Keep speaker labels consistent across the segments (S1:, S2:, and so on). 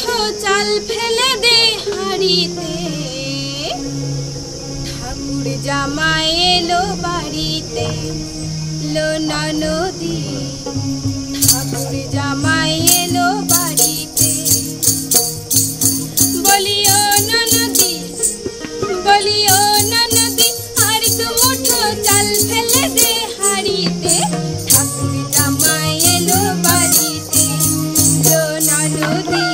S1: মুঠো চাল ফেলে দে হাড়িতে। ঠাকুর জামাই এলো বাড়িতে লো নদী। ঠাকুর জামাই এলো বাড়িতে। বলিও নদী বলিও নদী, আর দু মুঠো চাল ফেলে দে হাড়িতে। ঠাকুর জামাই এলো বাড়িতে লো নদী।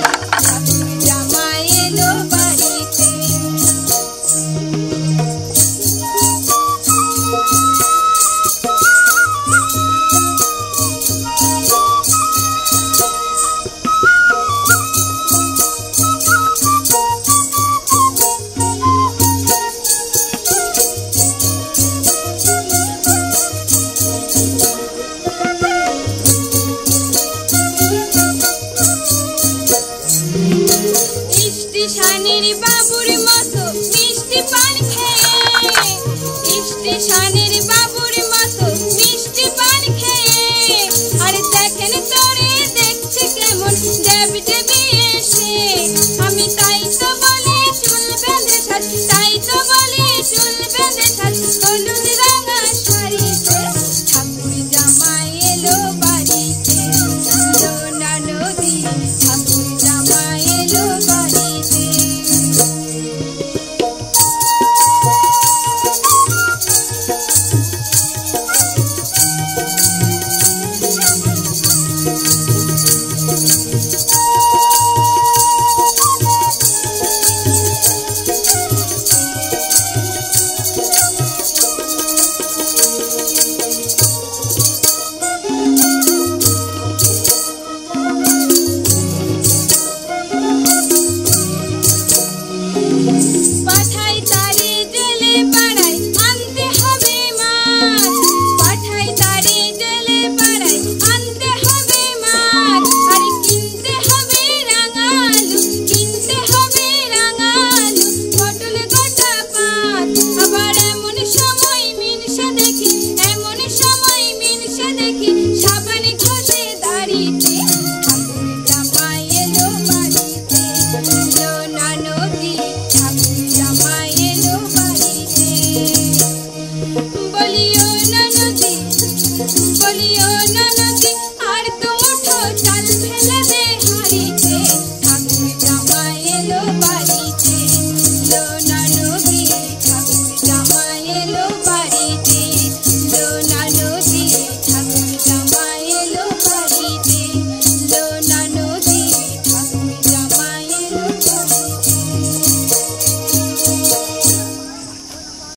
S1: স্টেশনের বাবুর মতো মিষ্টি পান খেয়ে। স্টেশনের বাবুর মতো মিষ্টি পান খেয়ে। আর দেখেন তোরে দেখছে কেমন দেব দেবী এসে। আমি তাই তো বলে চুল বেঁধে তাই তো Bye.